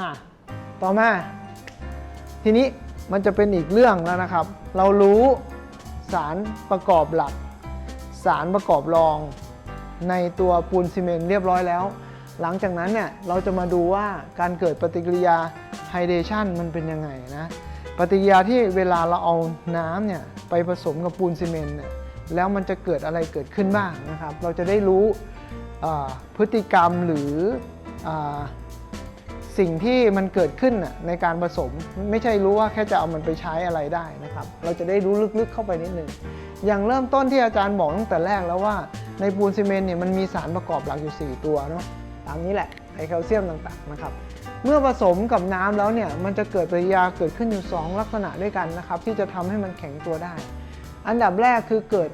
อะต่อมา ทีนี้มันจะเป็นอีกเรื่องแล้วนะครับ เรารู้สารประกอบหลัก สารประกอบรอง ในตัวปูนซีเมนต์เรียบร้อยแล้ว หลังจากนั้นเนี่ยเราจะมาดูว่าการเกิดปฏิกิริยาไฮเดชันมันเป็นยังไงนะปฏิกิริยาที่เวลาเราเอาน้ำเนี่ยไปผสมกับปูนซีเมนต์เนี่ยแล้วมันจะเกิดอะไรเกิดขึ้นบ้างนะครับ เราจะได้รู้พฤติกรรมหรืออ สิ่งที่มันเกิดขึ้นในการผสม ไม่ใช่รู้ว่าแค่จะเอามันไปใช้อะไรได้นะครับ เราจะได้รู้ลึกๆเข้าไปนิดนึงอย่างเริ่มต้นที่อาจารย์บอกตั้งแต่แรกแล้วว่าในปูนซีเมนต์เนี่ยมันมีสารประกอบหลักอยู่ 4 ตัวเนาะตามนี้แหละไอแคลเซียมต่างๆนะครับเมื่อผสมกับน้ำแล้วเนี่ยมันจะเกิดปฏิกิริยาเกิดขึ้นอยู่ 2 ลักษณะด้วยกันนะครับ ที่จะทำให้มันแข็งตัวได้ อันดับแรกคือเกิด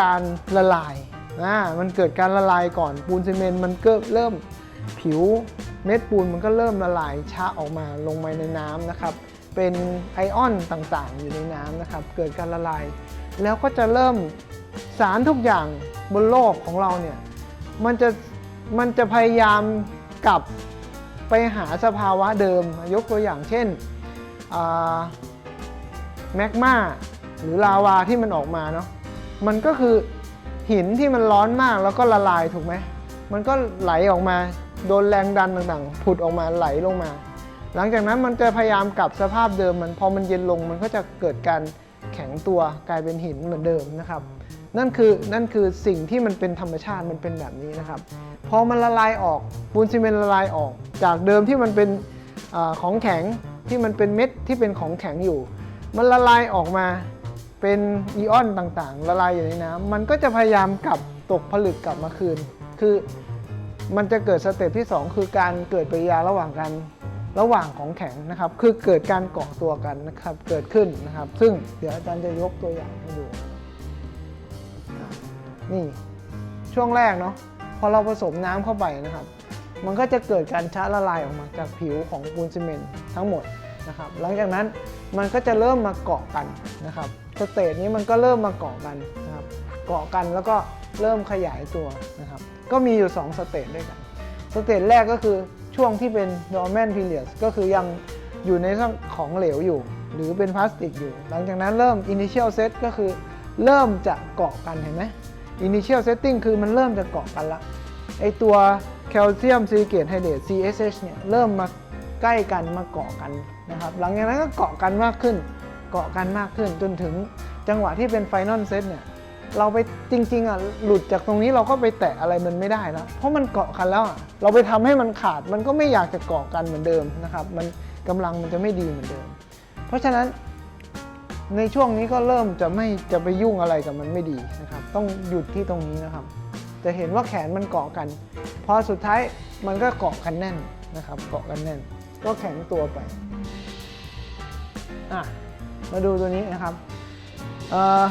การละลายนะมันเกิดการละลายก่อนปูนซีเมนต์มันเก็เริ่มผิว เม็ดปูนมันก็เริ่มละลายชะออกมาลงไปในน้ำนะครับ เป็นไอออนต่างๆ อยู่ในน้ำนะครับ เกิดการละลาย แล้วก็จะเริ่มสารทุกอย่างบนโลกของเราเนี่ยมันจะมันจะพยายามกลับไปหาสภาวะเดิม ยกตัวอย่างเช่นแมกมาหรือลาวาที่มันออกมาเนาะมันก็คือหินที่มันร้อนมากแล้วก็ละลายถูกไหมมันก็ไหลออกมา โดนแรงดันต่างๆผุดออกมาไหลลงมา หลังจากนั้นมันจะพยายามกลับสภาพเดิมมันพอมันเย็นลงมันก็จะเกิดการแข็งตัวกลายเป็นหินเหมือนเดิมนะครับ นั่นคือนั่นคือสิ่งที่มันเป็นธรรมชาติมันเป็นแบบนี้นะครับ พอมันละลายออกปูนซีเมนต์ละลายออก จากเดิมที่มันเป็นอของแข็งที่มันเป็นเม็ดที่เป็นของแข็งอยู่ มันละลายออกมาเป็นอีออนต่างๆ ละลายอยู่ในน้ำมันก็จะพยายามกลับตกผลึกกลับมาคืน คือ มันจะเกิดสเต็ปที่ 2 คือการเกิดปฏิกิริยาระหว่างกันระหว่างของแข็งนะครับ คือเกิดการเกาะตัวกันนะครับ เกิดขึ้นนะครับ ซึ่งเดี๋ยวอาจารย์จะยกตัวอย่างให้ดู นี่ช่วงแรกเนาะ พอเราผสมน้ำเข้าไปนะครับ มันก็จะเกิดการชะละลายออกมาจากผิวของปูนซีเมนต์ทั้งหมดนะครับ หลังจากนั้นมันก็จะเริ่มมาเกาะกันนะครับ สเตจนี้มันก็เริ่มมาเกาะกันนะครับ เกาะกันแล้วก็ เริ่มขยายตัวนะครับ ก็มีอยู่ 2 สเตจด้วยกัน สเตจแรกก็คือช่วงที่เป็น dormant period ก็คือยังอยู่ในของเหลวอยู่ หรือเป็นพลาสติกอยู่ หลังจากนั้นเริ่ม initial set ก็คือเริ่มจะเกาะกันเห็นไหม initial setting คือมันเริ่มจะเกาะกันละไอตัวแคลเซียมซิลิเกตไฮเดรต CSH เนี่ยเริ่มมาใกล้กันมาเกาะกันนะครับ หลังจากนั้นก็เกาะกันมากขึ้น เกาะกันมากขึ้นจนถึงจังหวะที่เป็น final set เนี่ย เราไปจริงๆอะหลุดจากตรงนี้เราก็ไปแตะอะไรมันไม่ได้แล้วเพราะมันเกาะกันแล้วอะเราไปทำให้มันขาดมันก็ไม่อยากจะเกาะกันเหมือนเดิมนะครับมันกำลังมันจะไม่ดีเหมือนเดิม เพราะฉะนั้นในช่วงนี้ก็เริ่มจะไม่จะไปยุ่งอะไรกับมันไม่ดีนะครับ ต้องหยุดที่ตรงนี้นะครับ จะเห็นว่าแขนมันเกาะกัน พอสุดท้ายมันก็เกาะกันแน่นนะครับ เกาะกันแน่น ก็แข็งตัวไปอะมาดูตัวนี้นะครับ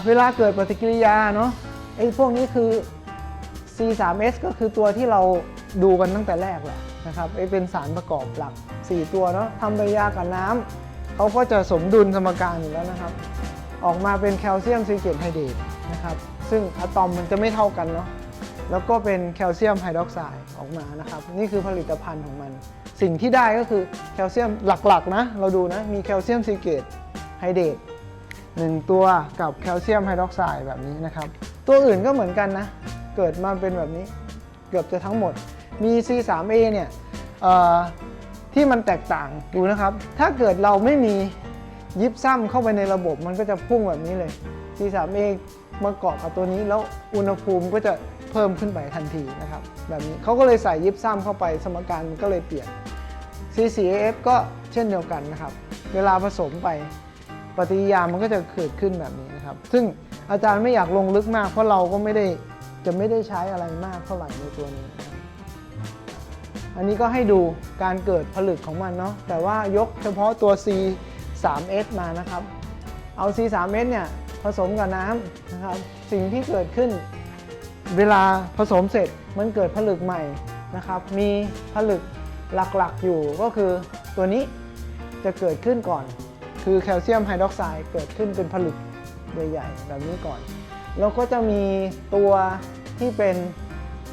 เวลาเกิดปฏิกิริยาเนาะไอ้พวกนี้คือ C3S ก็คือตัวที่เราดูกันตั้งแต่แรกแหละนะครับไอ้เป็นสารประกอบหลัก 4 ตัวเนาะทำปฏิกิริยากับน้ำเขาก็จะสมดุลสมการอยู่แล้วนะครับ ออกมาเป็นแคลเซียมซิลิเกตไฮเดรตนะครับซึ่งอะตอมมันจะไม่เท่ากันเนาะแล้วก็เป็นแคลเซียมไฮดรอกไซด์ออกมานะครับ นี่คือผลิตภัณฑ์ของมัน สิ่งที่ได้ก็คือแคลเซียมหลักๆนะ เราดูนะ มีแคลเซียมซิลิเกตไฮเดรต 1 ตัวกับแคลเซียมไฮดรอกไซด์แบบนี้นะครับ ตัวอื่นก็เหมือนกันนะ เกิดมาเป็นแบบนี้เกือบจะทั้งหมด มี C3A เนี่ยที่มันแตกต่างดูนะครับ ถ้าเกิดเราไม่มียิบซ้ำเข้าไปในระบบมันก็จะพุ่งแบบนี้เลย C3A มาเกาะกับตัวนี้แล้วอุณหภูมิก็จะเพิ่มขึ้นไปทันทีนะครับ แบบนี้เขาก็เลยใส่ยิบซ้ำเข้าไปสมการมันก็เลยเปลี่ยน C4AF ก็เช่นเดียวกันนะครับ เวลาผสมไป ปฏิยามันก็จะเกิดขึ้นแบบนี้นะครับ ซึ่งอาจารย์ไม่อยากลงลึกมาก เพราะเราก็ไม่ได้จะไม่ได้ใช้อะไรมากเท่าไหร่ในตัวนี้ อันนี้ก็ให้ดูการเกิดผลึกของมันเนาะแต่ว่ายกเฉพาะตัว C 3 S มานะครับ เอา C 3 S เนี่ยผสมกับน้ำนะครับ สิ่งที่เกิดขึ้น เวลาผสมเสร็จมันเกิดผลึกใหม่นะครับ มีผลึกหลักๆอยู่ก็คือตัวนี้จะเกิดขึ้นก่อน คือแคลเซียมไฮดรอกไซด์เกิดขึ้นเป็นผลึกใหญ่ๆแบบนี้ก่อน แล้วก็จะมีตัวที่เป็น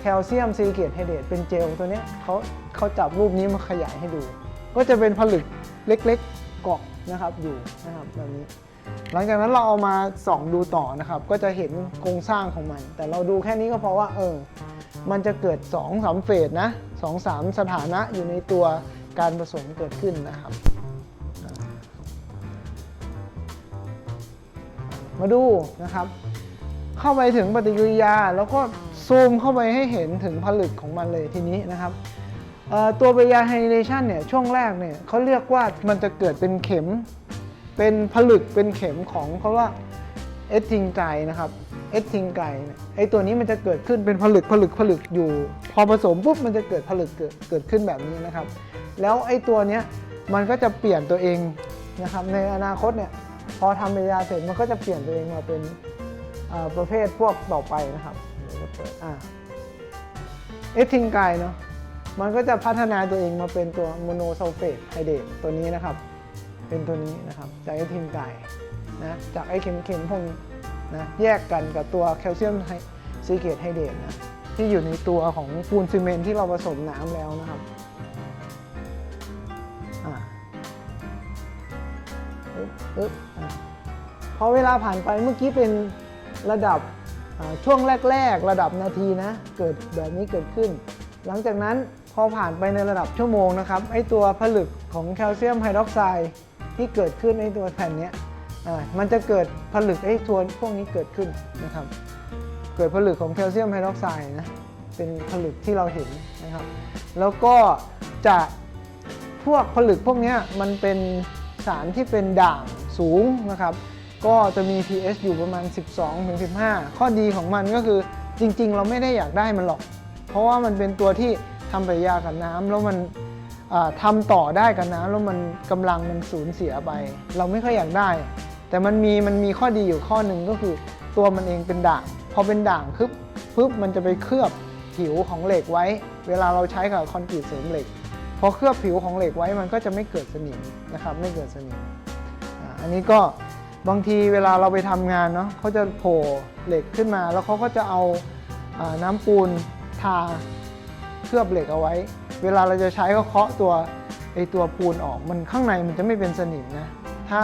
แคลเซียมซิลิเกตไฮเดรตเป็นเจลตัวนี้เขาเขาจับรูปนี้มาขยายให้ดู ก็จะเป็นผลึกเล็กๆเกาะนะครับอยู่นะครับแบบนี้ หลังจากนั้นเราเอามาส่องดูต่อนะครับ ก็จะเห็นโครงสร้างของมัน แต่เราดูแค่นี้ก็เพราะว่าเออมันจะเกิด2อสามเฟสนะสองสามสถานะอยู่ในตัวการผสมเกิดขึ้นนะครับ มาดูนะครับ เข้าไปถึงปฏิกิริยา แล้วก็ซูมเข้าไปให้เห็นถึงผลึกของมันเลยทีนี้นะครับตัวปฏิกิริยาไฮเดรชันเนี่ยช่วงแรกเนี่ยเขาเรียกว่ามันจะเกิดเป็นเข็ม เป็นผลึกเป็นเข็มของเขาว่าเอสทิงไกนะครับเอสทิงไก่ไอตัวนี้มันจะเกิดขึ้นเป็นผลึกผลึกผลึกอยู่ พอผสมปุ๊บมันจะเกิดผลึกเกิดเกิดขึ้นแบบนี้นะครับ แล้วไอตัวเนี้ยมันก็จะเปลี่ยนตัวเองนะครับในอนาคตเนี่ย พอทำปฏิกิริยาเสร็จมันก็จะเปลี่ยนตัวเองมาเป็นประเภทพวกต่อไปนะครับเดี๋ยวจะเปิดอ่าเอทิงไกเนาะมันก็จะพัฒนาตัวเองมาเป็นตัวโมโนซัลเฟตไฮเดรตตัวนี้นะครับ เป็นตัวนี้นะครับ จากไอทิมไก่นะจากไอเข็มๆพวกนี้นะแยกกันกับตัวแคลเซียมซีเกตไฮเดรตนะที่อยู่ในตัวของปูนซีเมนที่เราผสมน้ำแล้วนะครับอ่าอึ๊บอึ๊บ พอเวลาผ่านไปเมื่อกี้เป็นระดับช่วงแรก ๆ ระดับนาทีนะ เกิดแบบนี้เกิดขึ้น หลังจากนั้นพอผ่านไปในระดับชั่วโมงนะครับไอตัวผลึกของแคลเซียมไฮดรอกไซด์ที่เกิดขึ้นในตัวแผ่นนี้มันจะเกิดผลึกไอตัวพวกนี้เกิดขึ้นนะครับ เกิดผลึกของแคลเซียมไฮดรอกไซด์นะเป็นผลึกที่เราเห็นนะครับ แล้วก็จะพวกผลึกพวกนี้มันเป็นสารที่เป็นด่าง สูงนะครับ ก็จะมี pH อยู่ประมาณ 12-15 ข้อดีของมันก็คือจริง ๆ เราไม่ได้อยากได้มันหรอก เพราะว่ามันเป็นตัวที่ทำปฏิกิริยากับน้ำแล้วมันทำต่อได้กับน้ำแล้วมันกำลังมันสูญเสียไป เราไม่ค่อยอยากได้ แต่มันมีมันมีข้อดีอยู่ข้อหนึ่งก็คือตัวมันเองเป็นด่าง พอเป็นด่างปึ๊บปึ๊บมันจะไปเคลือบผิวของเหล็กไว้ เวลาเราใช้กับคอนกรีตเสริมเหล็กพอเคลือบผิวของเหล็กไว้มันก็จะไม่เกิดสนิมนะครับไม่เกิดสนิม อันนี้ก็บางทีเวลาเราไปทำงานเนาะเขาจะโผล่เหล็กขึ้นมา แล้วเขาก็จะเอาน้ำปูนทาเคลือบเหล็กเอาไว้ เวลาเราจะใช้ก็เคาะตัวไอตัวปูนออกมันข้างในมันจะไม่เป็นสนิมนะ ถ้า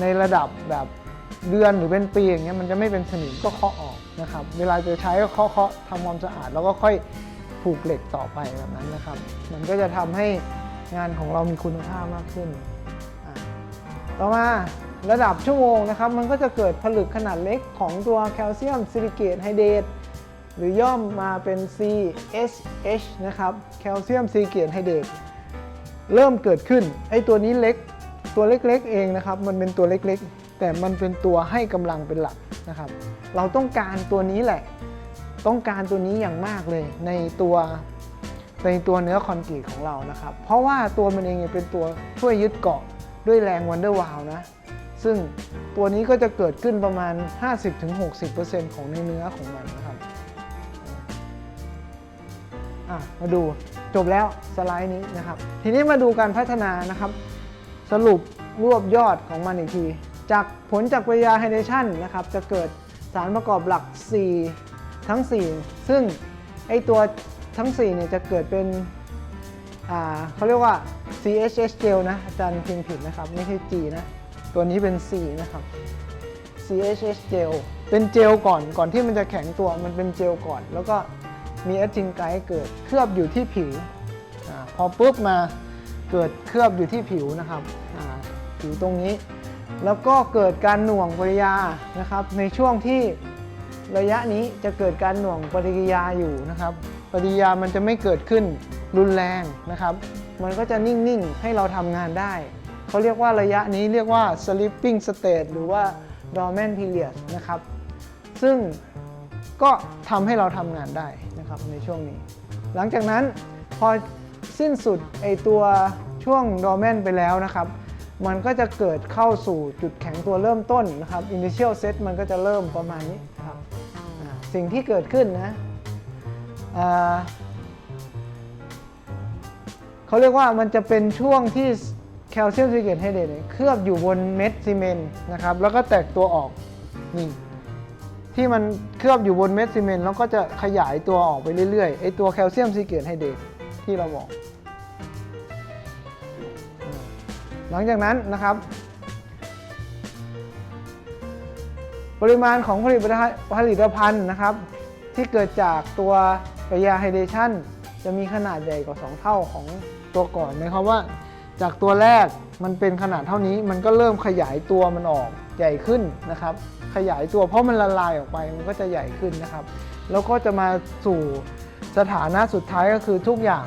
ในระดับแบบเดือนหรือเป็นปีอย่างเงี้ยมันจะไม่เป็นสนิมก็เคาะออกนะครับ เวลาจะใช้ก็เคาะเคาะทำความสะอาด แล้วก็ค่อยผูกเหล็กต่อไปแบบนั้นนะครับ มันก็จะทำให้งานของเรามีคุณภาพมากขึ้น ต่อมาระดับชั่วโมงนะครับมันก็จะเกิดผลึกขนาดเล็กของตัวแคลเซียมซิลิเกตไฮเดรตหรือย่อมมาเป็น CSH นะครับแคลเซียมซีเกตไฮเดรตเริ่มเกิดขึ้นไอตัวนี้เล็กตัวเล็กๆเองนะครับ มันเป็นตัวเล็กๆ แต่มันเป็นตัวให้กำลังเป็นหลักนะครับ เราต้องการตัวนี้แหละ ต้องการตัวนี้อย่างมากเลยในตัวในตัวเนื้อคอนกรีตของเรานะครับ เพราะว่าตัวมันเองเป็นตัวช่วยยึดเกาะ ด้วยแรงวันเดอร์วาลนะ ซึ่งตัวนี้ก็จะเกิดขึ้นประมาณ 50-60%ของในเนื้อของมันนะครับมาดูจบแล้วสไลด์นี้นะครับ ทีนี้มาดูการพัฒนานะครับ สรุปรวบยอดของมันอีกที จากผลจากปริยาไฮเดรชันนะครับ จะเกิดสารประกอบหลัก 4 ทั้ง 4 ซึ่งไอตัวทั้ง4เนี่ยจะเกิดเป็น เขาเรียกว่า CHH gel นะอาจารย์พิมพ์ผิดนะครับ ไม่ใช่ G นะ ตัวนี้เป็น C นะครับ CHH gel เป็นเจลก่อนก่อนที่มันจะแข็งตัวมันเป็นเจลก่อน แล้วก็มีแอสจิงไกด์เกิดเคลือบอยู่ที่ผิวอพอปุ๊บมาเกิดเคลือบอยู่ที่ผิวนะครับผิวตรงนี้ แล้วก็เกิดการหน่วงปฏิกิริยานะครับ ในช่วงที่ระยะนี้จะเกิดการหน่วงปฏิกิริยาอยู่นะครับ ปฏิกิริยามันจะไม่เกิดขึ้น รุนแรงนะครับ มันก็จะนิ่ง ๆ ให้เราทำงานได้ เขาเรียกว่าระยะนี้เรียกว่า sleeping state หรือว่า dormant period นะครับ ซึ่งก็ทำให้เราทำงานได้นะครับในช่วงนี้ หลังจากนั้นพอสิ้นสุดไอตัวช่วง dormant ไปแล้วนะครับมันก็จะเกิดเข้าสู่จุดแข็งตัวเริ่มต้นนะครับ initial set มันก็จะเริ่มประมาณนี้ครับ สิ่งที่เกิดขึ้นนะอ่า เขาเรียกว่ามันจะเป็นช่วงที่แคลเซียมซิลิเกตไฮเดรตเคลือบอยู่บนเม็ดซีเมนต์นะครับแล้วก็แตกตัวออกนี่ที่มันเคลือบอยู่บนเม็ดซีเมนต์แล้วก็จะขยายตัวออกไปเรื่อยๆไอตัวแคลเซียมซิลิเกตไฮเดรตที่เราบอก หลังจากนั้นนะครับ ปริมาณของผลิตภัณฑ์ผลิตภัณฑ์นะครับ ที่เกิดจากตัวปฏิกิริยาไฮเดรชัน จะมีขนาดใหญ่กว่า 2 เท่าของตัวก่อนหมายความว่า จากตัวแรกมันเป็นขนาดเท่านี้ มันก็เริ่มขยายตัวมันออกใหญ่ขึ้นนะครับ ขยายตัวเพราะมันละลายออกไปมันก็จะใหญ่ขึ้นนะครับ แล้วก็จะมาสู่สถานะสุดท้ายก็คือทุกอย่าง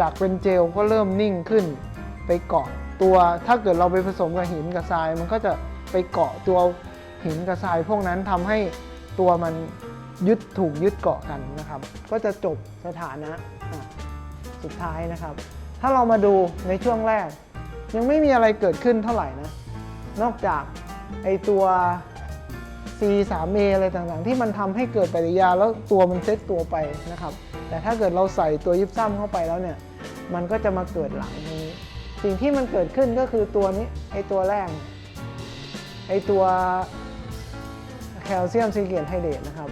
จากเป็นเจลก็เริ่มนิ่งขึ้น ไปเกาะตัวถ้าเกิดเราไปผสมกับหินกับทราย มันก็จะไปเกาะตัวหินกับทรายพวกนั้นทำให้ตัวมัน ยึดถูกยึดเกาะกันนะครับ ก็จะจบสถานะสุดท้ายนะครับ ถ้าเรามาดูในช่วงแรก ยังไม่มีอะไรเกิดขึ้นเท่าไหร่นะ นอกจากไอตัว C3A อะไรต่างๆ ที่มันทำให้เกิดปฏิกิริยาแล้วตัวมันเซตตัวไปนะครับ แต่ถ้าเกิดเราใส่ตัวยิบซ้ำเข้าไปแล้วเนี่ย มันก็จะมาเกิดหลังตรงนี้ สิ่งที่มันเกิดขึ้นก็คือตัวนี้ไอตัวแรกไอตัวแคลเซียมซิลิเกตไฮเดรตนะครับ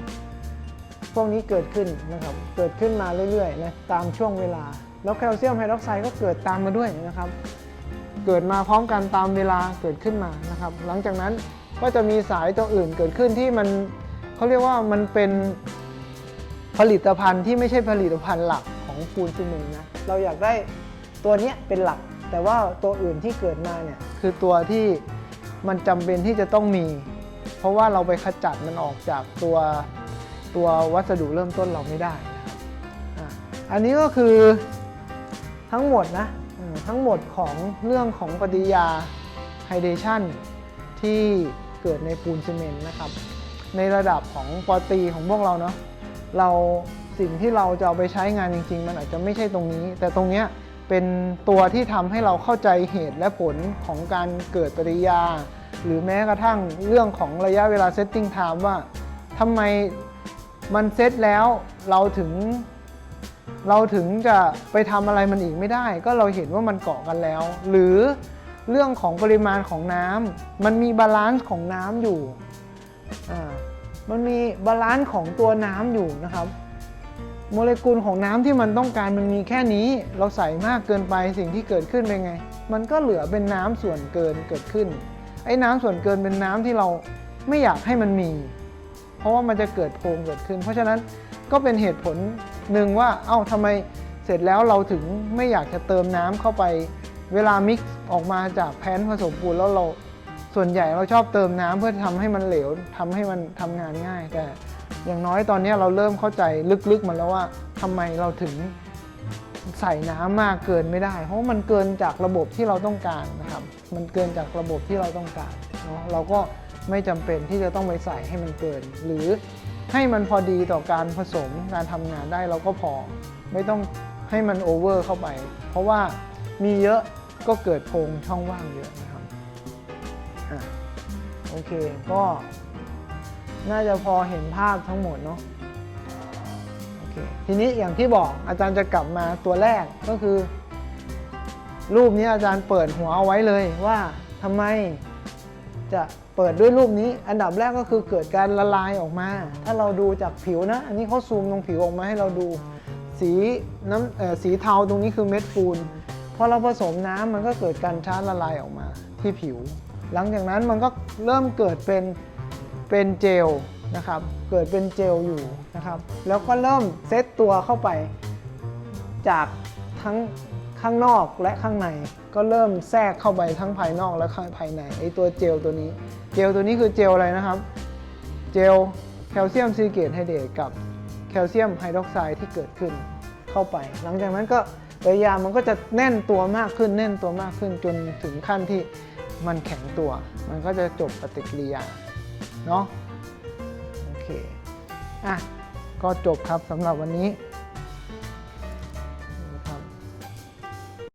พวกนี้เกิดขึ้นนะครับ เกิดขึ้นมาเรื่อยๆนะตามช่วงเวลา แล้วแคลเซียมไฮดรอกไซด์ก็เกิดตามมาด้วยนะครับ เกิดมาพร้อมกันตามเวลาเกิดขึ้นมานะครับ หลังจากนั้นก็จะมีสายตัวอื่นเกิดขึ้นที่มันเขาเรียกว่ามันเป็นผลิตภัณฑ์ที่ไม่ใช่ผลิตภัณฑ์หลักของปูนซีเมนต์นะ เราอยากได้ตัวนี้เป็นหลัก แต่ว่าตัวอื่นที่เกิดมาเนี่ยคือตัวที่มันจำเป็นที่จะต้องมี เพราะว่าเราไปขจัดมันออกจากตัว ตัววัสดุเริ่มต้นเราไม่ได้นะครับออันนี้ก็คือทั้งหมดนะทั้งหมดของเรื่องของปฏิกยาไฮเดรชันที่เกิดในปูนซีเมนต์นะครับ ในระดับของปอตีของพวกเราเนาะเราสิ่งที่เราจะเอาไปใช้งานจริง ๆ มันอาจจะไม่ใช่ตรงนี้ แต่ตรงเนี้ยเป็นตัวที่ทำให้เราเข้าใจเหตุและผลของการเกิดปฏิกยา หรือแม้กระทั่งเรื่องของระยะเวลาเซตติ้งไทม์ว่าทำไม มันเซตแล้วเราถึง เราถึงจะไปทำอะไรมันอีกไม่ได้ ก็เราเห็นว่ามันเกาะกันแล้ว หรือเรื่องของปริมาณของน้ำมันมีบาลานซ์ของน้ำอยู่มันมีบาลานซ์ของตัวน้ำอยู่นะครับ โมเลกุลของน้ำที่มันต้องการมันมีแค่นี้ เราใส่มากเกินไปสิ่งที่เกิดขึ้นเป็นไง มันก็เหลือเป็นน้ำส่วนเกินเกิดขึ้น ไอ้น้ำส่วนเกินเป็นน้ำที่เราไม่อยากให้มันมี เพราะว่ามันจะเกิดโพรงเกิดขึ้น เพราะฉะนั้นก็เป็นเหตุผลหนึ่งว่า เอ้าทำไมเสร็จแล้วเราถึงไม่อยากจะเติมน้ำเข้าไป เวลามิกซ์ออกมาจากแพนผสมปูนแล้วเราส่วนใหญ่เราชอบเติมน้ำเพื่อทำให้มันเหลวทำให้มันทำงานง่าย แต่อย่างน้อยตอนนี้เราเริ่มเข้าใจลึกๆมันแล้วว่าทำไมเราถึงใส่น้ำมากเกินไม่ได้ เพราะมันเกินจากระบบที่เราต้องการนะครับ มันเกินจากระบบที่เราต้องการเนาะเราก็ ไม่จำเป็นที่จะต้องไปใส่ให้มันเกิน หรือให้มันพอดีต่อการผสมการทำงานได้เราก็พอ ไม่ต้องให้มันโอเวอร์เข้าไป เพราะว่ามีเยอะก็เกิดโพรงช่องว่างเยอะนะครับอะโอเคก็ น่าจะพอเห็นภาพทั้งหมดเนาะโอเคทีนี้อย่างที่บอกอาจารย์จะกลับมาตัวแรกก็คือ รูปนี้อาจารย์เปิดหัวเอาไว้เลยว่าทำไม จะเปิดด้วยรูปนี้ อันดับแรกก็คือเกิดการละลายออกมา ถ้าเราดูจากผิวนะ อันนี้เขาซูมตรงผิวออกมาให้เราดู สีน้ำสีเทาตรงนี้คือเม็ดปูนพอเราผสมน้ำมันก็เกิดการชาร์จละลายออกมาที่ผิว หลังจากนั้นมันก็เริ่มเกิดเป็นเป็นเจลนะครับ เกิดเป็นเจลอยู่นะครับ แล้วก็เริ่มเซตตัวเข้าไปจากทั้ง ข้างนอกและข้างในก็เริ่มแทรกเข้าไปทั้งภายนอกและข้างภายในไอตัวเจลตัวนี้ เจลตัวนี้คือเจลอะไรนะครับ เจลแคลเซียมซิลิเกตไฮเดรตกับแคลเซียมไฮดรอกไซด์ที่เกิดขึ้นเข้าไป หลังจากนั้นก็ริยามันก็จะแน่นตัวมากขึ้นแน่นตัวมากขึ้นจนถึงขั้นที่มันแข็งตัว มันก็จะจบปฏิกิริยาเนาะโอเคอะก็จบครับสำหรับวันนี้